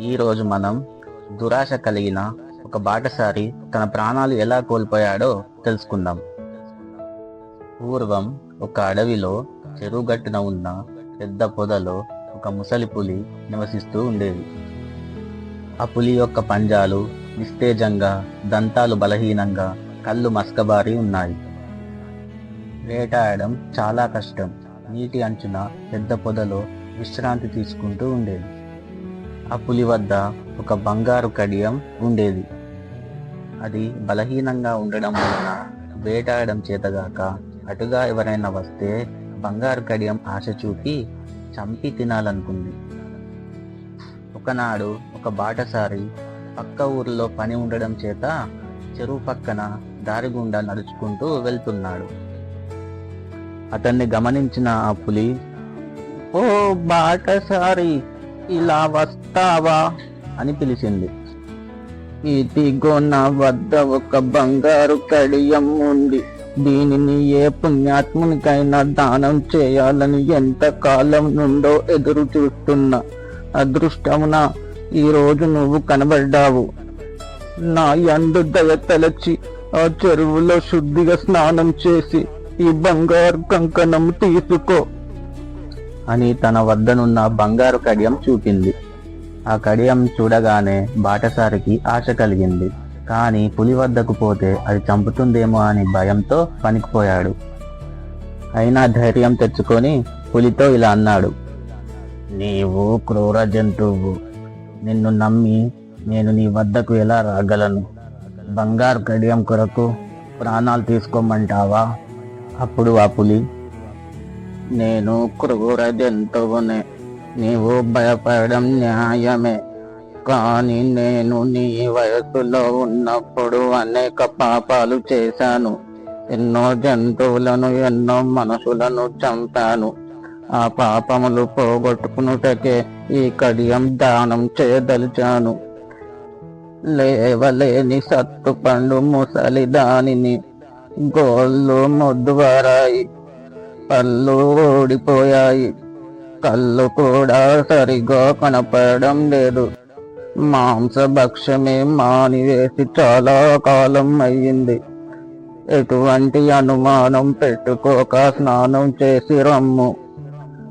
ఈరోజు మనం దురాశ కలిగిన ఒక బాటసారి తన ప్రాణాలు ఎలా కోల్పోయాడో తెలుసుకుందాం. పూర్వం ఒక అడవిలో చెరువుగట్టున ఉన్న పెద్ద పొదలో ఒక ముసలి పులి నివసిస్తూ ఉండేది. ఆ పులి యొక్క పంజాలు నిస్తేజంగా దంతాలు బలహీనంగా కళ్ళు మస్కబారి ఉన్నాయి. వేటాడడం చాలా కష్టం. నీటి అంచున పెద్ద పొదలో విశ్రాంతి తీసుకుంటూ ఉండేది. ఆ పులి వద్ద ఒక బంగారు కడియం ఉండేది. అది బలహీనంగా ఉండడం వలన వేటాడడం చేతగాక అటుగా ఎవరైనా వస్తే బంగారు కడియం ఆశ చూపి చంపి తినాలనుకుంది. ఒకనాడు ఒక బాటసారి పక్క ఊర్లో పని ఉండడం చేత చెరువు పక్కన దారి గుండా నడుచుకుంటూ వెళ్తున్నాడు. అతన్ని గమనించిన ఆ పులి ఓ బాటసారి ఇలా వస్తావా అని పిలిచింది. ఇదిగో నా వద్ద ఒక బంగారు కడియం ఉంది. దీనిని ఏ పుణ్యాత్మునికైనా దానం చేయాలని ఎంత కాలం నుండో ఎదురు చూస్తున్నా. అదృష్టమున ఈరోజు నువ్వు కనబడ్డావు. నా యందు దయ తలచి ఆ చెరువులో శుద్ధిగా స్నానం చేసి ఈ బంగారు కంకణం తీసుకో. అని తన వద్దనున్న బంగారు కడియం చూపింది. ఆ కడియం చూడగానే బాటసారికి ఆశ కలిగింది. కానీ పులి వద్దకు పోతే అది చంపుతుందేమో అని భయంతో పనికిపోయాడు. అయినా ధైర్యం తెచ్చుకొని పులితో ఇలా అన్నాడు. నీవు క్రూర జంతువు. నిన్ను నమ్మి నేను నీ వద్దకు ఎలా రాగలను? బంగారు కడియం కొరకు ప్రాణాలు తీసుకోమంటావా? అప్పుడు ఆ పులి నేను క్రూర జంతువునే నీవు భయపడడం న్యాయమే. కానీ నేను నీ వయసులో ఉన్నప్పుడు అనేక పాపాలు చేశాను. ఎన్నో జంతువులను ఎన్నో మనుషులను చంపాను. ఆ పాపములు పోగొట్టుకునుటకే ఈ కడియం దానం చేయదలిచాను. లేవలేని సత్తు పండు ముసలి దానిని గోళ్ళు మొద్దువారాయి పళ్ళు ఓడిపోయాయి కళ్ళు కూడా సరిగా కనపడడం లేదు. మాంసభక్షమే మానివేసి చాలా కాలం అయ్యింది. ఎటువంటి అనుమానం పెట్టుకోక స్నానం చేసి రమ్ము.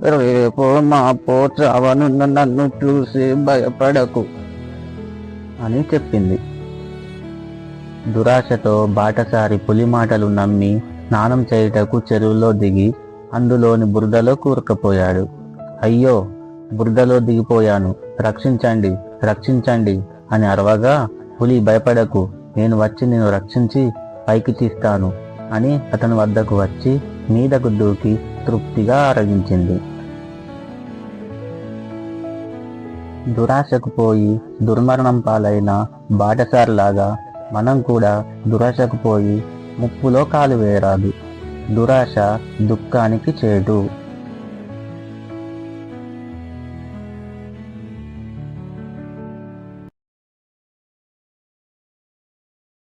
రేపు మాపో చావనున్న నన్ను చూసి భయపడకు అని చెప్పింది. దురాశతో బాటసారి పులి మాటలు నమ్మి స్నానం చేయుటకు చెరువులో దిగి అందులోని బురదలో కూరుకుపోయాడు. అయ్యో బురదలో దిగిపోయాను. రక్షించండి రక్షించండి అని అరవగా పులి భయపడకు నేను వచ్చి నిన్ను రక్షించి పైకి తీస్తాను అని అతని వద్దకు వచ్చి మీదకు దూకి తృప్తిగా ఆరగించింది దురాశకు పోయి దుర్మరణం పాలైన బాటసారిలాగా మనం కూడా దురాశకు పోయి ముప్పులో కాలు వేయరాదు. దురాశ దుఃఖానికి చేటు